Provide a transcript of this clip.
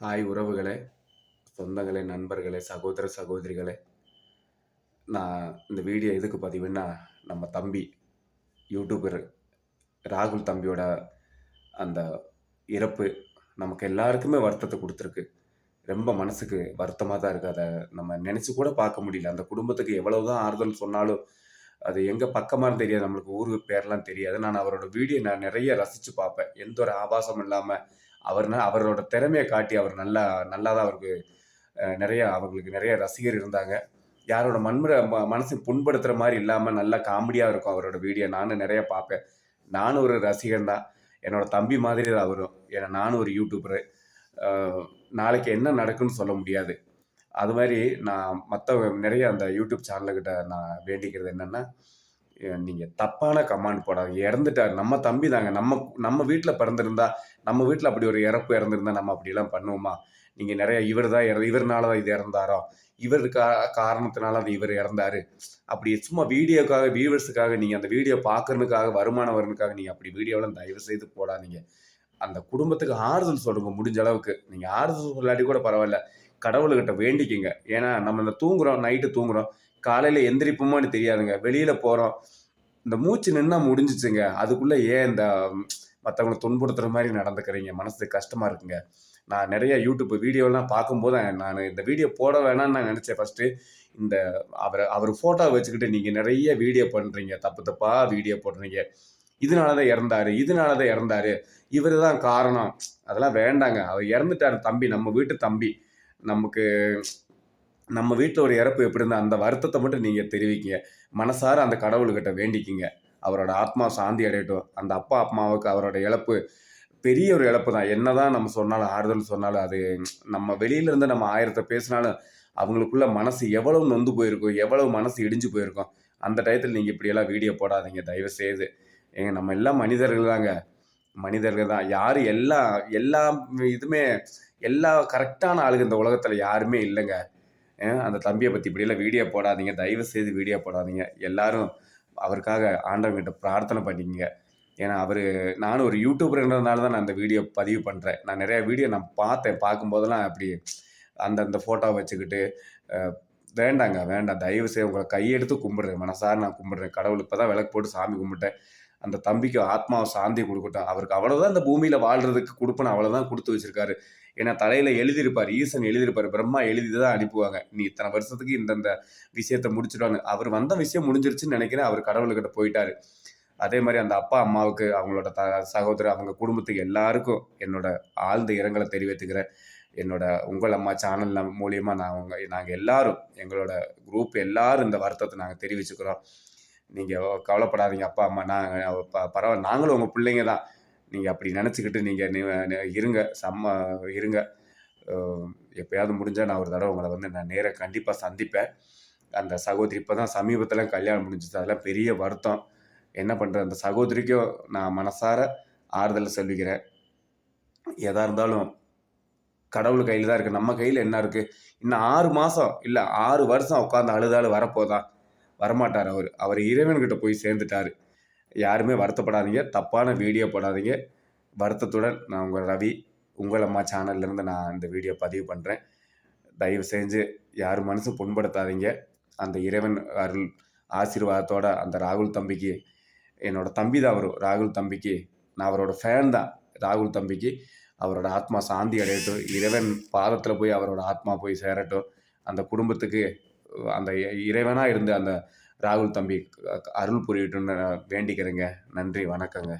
Hi உறவுகளே சொந்தங்களே நண்பர்களே சகோதர சகோதரிகளே. நான் இந்த வீடியோ எதுக்கு பதிவுன்னா நம்ம தம்பி யூடியூபர் ராகுல் தம்பியோட அந்த இறப்பு நமக்கு எல்லாருக்குமே வருத்தத்தை கொடுத்துருக்கு. ரொம்ப மனசுக்கு வருத்தமாக தான் இருக்குது அதை நம்ம நினச்சி கூட பார்க்க முடியல. அந்த குடும்பத்துக்கு எவ்வளவு தான் ஆறுதல் சொன்னாலும் அது எங்கே பக்கமானு தெரியாது. நம்மளுக்கு ஊருக்கு பேர்லாம் தெரியாது. நான் அவரோட வீடியோ நான் நிறைய ரசித்து பார்ப்பேன். எந்த ஒரு ஆபாசம் இல்லாமல் அவர்னா அவரோட திறமையை காட்டி அவர் நல்லா நல்லா தான் அவருக்கு நிறைய அவங்களுக்கு நிறைய ரசிகர் இருந்தாங்க. யாரோட மண்முறை ம புண்படுத்துகிற மாதிரி இல்லாமல் நல்லா காமெடியாக இருக்கும் அவரோட வீடியோ நானும் நிறைய பார்ப்பேன். நானும் ஒரு ரசிகன் தான். என்னோட தம்பி மாதிரி தான் அவரும். ஏன்னா நானும் ஒரு யூடியூபரு நாளைக்கு என்ன நடக்குன்னு சொல்ல முடியாது. அது மாதிரி நான் மற்ற நிறைய அந்த யூடியூப் சேனல்கிட்ட நான் வேண்டிக்கிறது என்னென்னா நீங்கள் தப்பான கமாண்ட் போடாதீங்க இறந்துட்டார். நம்ம தம்பி தாங்க. நம்ம நம்ம வீட்டில் பிறந்திருந்தா நம்ம வீட்டில் அப்படி ஒரு இறப்பு இறந்துருந்தா நம்ம அப்படிலாம் பண்ணுவோமா? நீங்கள் நிறைய இவர் தான் இற இவர்னால தான் இது இறந்தாரோ? இவர் கா காரணத்தினால அது இவர் இறந்தாரு. அப்படி சும்மா வீடியோக்காக வியூவர்ஸுக்காக நீங்கள் அந்த வீடியோ பார்க்கறதுக்காக வருமானம் வரணுக்காக நீங்கள் அப்படி வீடியோலாம் தயவு செய்து போடாதீங்க. அந்த குடும்பத்துக்கு ஆறுதல் சொல்லுங்க முடிஞ்ச அளவுக்கு. நீங்கள் ஆறுதல் சொல்லாட்டி கூட பரவாயில்ல. கடவுள்கிட்ட வேண்டிக்கிங்க. ஏன்னா நம்ம இந்த தூங்குறோம் நைட்டு தூங்குறோம் காலையில் எந்திரிப்போமான்னு தெரியாதுங்க. வெளியில் போகிறோம் இந்த மூச்சு நின்னா முடிஞ்சிச்சுங்க. அதுக்குள்ளே ஏன் இந்த மற்றவங்களை துன்புறுத்துற மாதிரி நடந்துக்கிறீங்க? மனசுக்கு கஷ்டமாக இருக்குங்க. நான் நிறைய யூடியூப் வீடியோலாம் பார்க்கும்போது நான் இந்த வீடியோ போட வேணாம்னு நான் நினச்சேன் ஃபஸ்ட்டு இந்த அவரை அவர் ஃபோட்டோ வச்சுக்கிட்டு நீங்கள் நிறைய வீடியோ பண்ணுறீங்க தப்பு தப்பாக வீடியோ போடுறீங்க. இதனால தான் இறந்தாரு இதனால தான் இறந்தாரு. இவர் தான் காரணம். அதெல்லாம் வேண்டாங்க. அவர் இறந்துட்டார் தம்பி நம்ம வீட்டு தம்பி. நமக்கு நம்ம வீட்டில் ஒரு இறப்பு எப்படி இருந்தால் அந்த வருத்தத்தை மட்டும் நீங்கள் தெரிவிக்கிங்க மனசார அந்த கடவுள்கிட்ட வேண்டிக்கிங்க. அவரோட ஆத்மா சாந்தி அடையட்டும். அந்த அப்பா அம்மாவுக்கு அவரோட இழப்பு பெரிய ஒரு இழப்பு தான். என்னதான் நம்ம சொன்னாலும் ஆறுதல் சொன்னாலும் அது நம்ம வெளியில இருந்து நம்ம ஆயிரத்தை பேசினாலும் அவங்களுக்குள்ள மனசு எவ்வளவு நொந்து போயிருக்கும் எவ்வளவு மனசு இடிஞ்சு போயிருக்கும் அந்த டயத்தில் நீங்கள் இப்படியெல்லாம் வீடியோ போடாதீங்க. தயவு செய்து. ஏங்க நம்ம எல்லாம் மனிதர்கள் தாங்க. மனிதர்கள் தான். யார் எல்லா எல்லா இதுவுமே எல்லா கரெக்டான ஆளுங்க இந்த உலகத்தில் யாருமே இல்லைங்க. அந்த தம்பியை பற்றி இப்படியெல்லாம் வீடியோ போடாதீங்க. தயவு செய்து வீடியோ போடாதீங்க. எல்லாரும் அவருக்காக ஆண்டவங்கிட்ட பிரார்த்தனை பண்ணிக்கங்க. ஏன்னா அவர் நானும் ஒரு யூடியூபருன்றதுனால தான் நான் அந்த வீடியோ பதிவு பண்ணுறேன் நான் நிறையா வீடியோ நான் பார்த்தேன். பார்க்கும்போதெல்லாம் அப்படி அந்தந்த ஃபோட்டோ வச்சுக்கிட்டு வேண்டாங்க வேண்டாம். தயவு செய்து உங்களை கையெடுத்து கும்பிடுறேன். மனசார நான் கும்பிடுறேன். கடவுள் இப்போ தான் விளக்கு போட்டு சாமி கும்பிட்டேன். அந்த தம்பிக்கு ஆத்மாவை சாந்தி கொடுக்கட்டும். அவருக்கு அவ்வளோதான் இந்த பூமியில் வாழ்றதுக்கு கொடுப்பன அவ்வளோதான் கொடுத்து வச்சிருக்காரு. ஏன்னா தலையில் எழுதியிருப்பார் ஈசன் எழுதியிருப்பார் பிரம்மா எழுதி தான் அனுப்புவாங்க. நீ இத்தனை வருஷத்துக்கு இந்தந்த விஷயத்தை முடிச்சிடுவாங்க அவர் வந்த விஷயம் முடிஞ்சிருச்சுன்னு நினைக்கிறேன் அவர் கடவுள்கிட்ட போயிட்டாரு. அதே மாதிரி அந்த அப்பா அம்மாவுக்கு அவங்களோட த சகோதரர் அவங்க குடும்பத்துக்கு எல்லாருக்கும் என்னோட ஆழ்ந்த இரங்கலை தெரிவித்துக்கிறேன். என்னோட உங்கள் அம்மா சேனல் மூலியமாக நான் உங்கள் நாங்கள் எல்லாரும் எங்களோட குரூப் எல்லாரும் இந்த வருத்தத்தை நாங்கள் தெரிவிச்சுக்கிறோம். நீங்கள் கவலைப்படாதீங்க. அப்பா அம்மா நாங்கள் பரவாயில்ல நாங்களும் உங்கள் பிள்ளைங்க தான். நீங்கள் அப்படி நினச்சிக்கிட்டு நீங்கள் இருங்க. செம்ம இருங்க. எப்பயாவது முடிஞ்சால் நான் ஒரு தடவை உங்களை வந்து நான் நேராக கண்டிப்பாக சந்திப்பேன். அந்த சகோதரி இப்போ தான் சமீபத்தில் கல்யாணம் முடிஞ்சுது அதெல்லாம் பெரிய வருத்தம். என்ன பண்ணுறது அந்த சகோதரிக்கும் நான் மனசார ஆறுதல் சொல்லிக்கிறேன். எதாக இருந்தாலும் கடவுள் கையில் தான் இருக்குது நம்ம கையில் என்ன இருக்குது இன்னும் ஆறு மாதம் இல்லை ஆறு வருஷம் உட்காந்து அழுதாலும் வரப்போதான் வரமாட்டார் அவர். அவர் இறைவன்கிட்ட போய் சேர்ந்துட்டார். யாருமே வருத்தப்படாதீங்க. தப்பான வீடியோ போடாதீங்க. வருத்தத்துடன் நான் உங்கள் ரவி உங்கள் அம்மா சேனல்லேருந்து நான் இந்த வீடியோ பதிவு பண்ணுறேன் தயவு செஞ்சு யார் மனசு புண்படுத்தாதீங்க. அந்த இறைவன் அருள் ஆசீர்வாதத்தோட அந்த ராகுல் தம்பிக்கு என்னோட தம்பி தான் அவர் ராகுல் தம்பிக்கு. நான் அவரோட ஃபேன் தான் ராகுல் தம்பிக்கு. அவரோட ஆத்மா சாந்தி அடையட்டும். இறைவன் பாதத்தில் போய் அவரோட ஆத்மா போய் சேரட்டும். அந்த குடும்பத்துக்கு அந்த இறைவனாக இருந்து அந்த ராகுல் தம்பி அருள் புரியட்டும்னு நான் வேண்டிக்கிறேங்க. நன்றி வணக்கங்க.